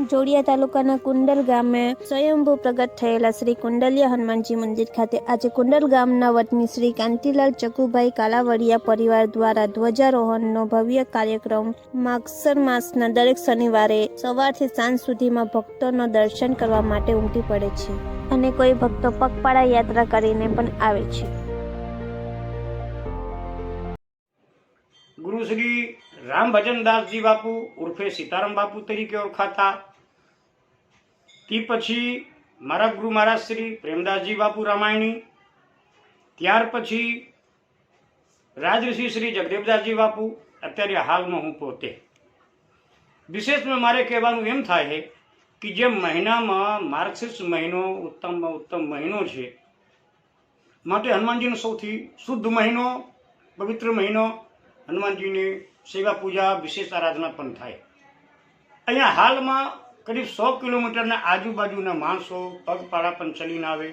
જોડિયા તાલુકાના કુંડલ ગામે સ્વયંભૂ પ્રગટ થયેલા શ્રી કુંડલિયા હનુમાનજી મંદિર ખાતે આજે કુંડલ ગામના વતની શ્રી કાંતિલાલ ચકુભાઈ કાલાવડિયા પરિવાર દ્વારા ધ્વજારોહણનો ભવ્ય કાર્યક્રમ માગસર માસના દરેક શનિવારે સવારથી સાંજ સુધીમાં ભક્તોનો દર્શન કરવા માટે ઉમટી પડે છે અને કોઈ ભક્તો પગપાળા યાત્રા કરીને પણ આવે છે. ગુરુ શ્રી રામ ભજનદાસજી બાપુ ઉર્ફે સીતારામ બાપુ તરીકે ઓળખાતા તે પછી મારા ગુરુ મહારાજ શ્રી પ્રેમદાસજી બાપુ રામાયણી, ત્યાર પછી રાજઋષિ શ્રી જગદેવદાસજી બાપુ, અત્યારે હાલમાં હું પોતે. વિશેષમાં મારે કહેવાનું એમ થાય છે કે જે મહિનામાં માર્ક્સિસ્ટ મહિનો, ઉત્તમમાં ઉત્તમ મહિનો છે, માટે હનુમાનજીનો સૌથી શુદ્ધ મહિનો, પવિત્ર મહિનો, હનુમાનજીની સેવા પૂજા, વિશેષ આરાધના પણ થાય. અહીંયા હાલમાં કરીબ સો કિલોમીટરના આજુબાજુના માણસો પગપાળા પણ ચલીને આવે,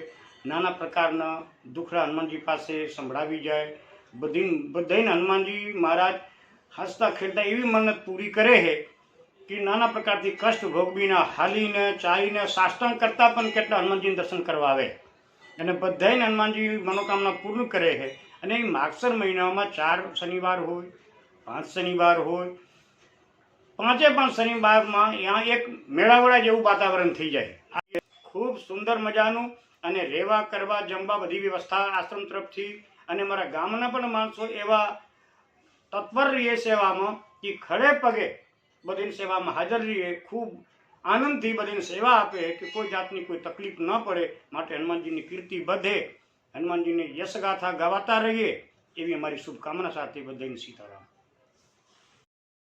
નાના પ્રકારના દુખડા હનુમાનજી પાસે સંભળાવી જાય. બધી બધાને હનુમાનજી મહારાજ હસતા ખેલતા એવી મન્નત પૂરી કરે છે કે નાના પ્રકારથી કષ્ટ ભોગવીને હાલીને, ચાલીને સાષ્ટાંગ કરતાં પણ કેટલા હનુમાનજીને દર્શન કરવા આવે. અને બધાને હનુમાનજી મનોકામના પૂર્ણ કરે છે. અને એ માગસર મહિનામાં ચાર શનિવાર હોય, પાંચ શનિવાર હોય પાંચે પાંચ શનિવારમાં ત્યાં એક મેળાવડા જેવું વાતાવરણ થઈ જાય. ખૂબ સુંદર મજાનું અને રહેવા કરવા જમવા બધી વ્યવસ્થા આશ્રમ તરફથી અને મારા ગામના પણ માણસો એવા તત્પર રહીએ સેવામાં કે ખડે પગે બધીની સેવામાં હાજર રહીએ. ખૂબ આનંદથી બધીને સેવા આપે કે કોઈ જાતની કોઈ તકલીફ ન પડે. માટે હનુમાનજીની કીર્તિ બધે. હનુમાનજીની યશગાથા ગાવાતા રહીએ. એવી અમારી શુભકામના સાથે બધાને સીતારામ.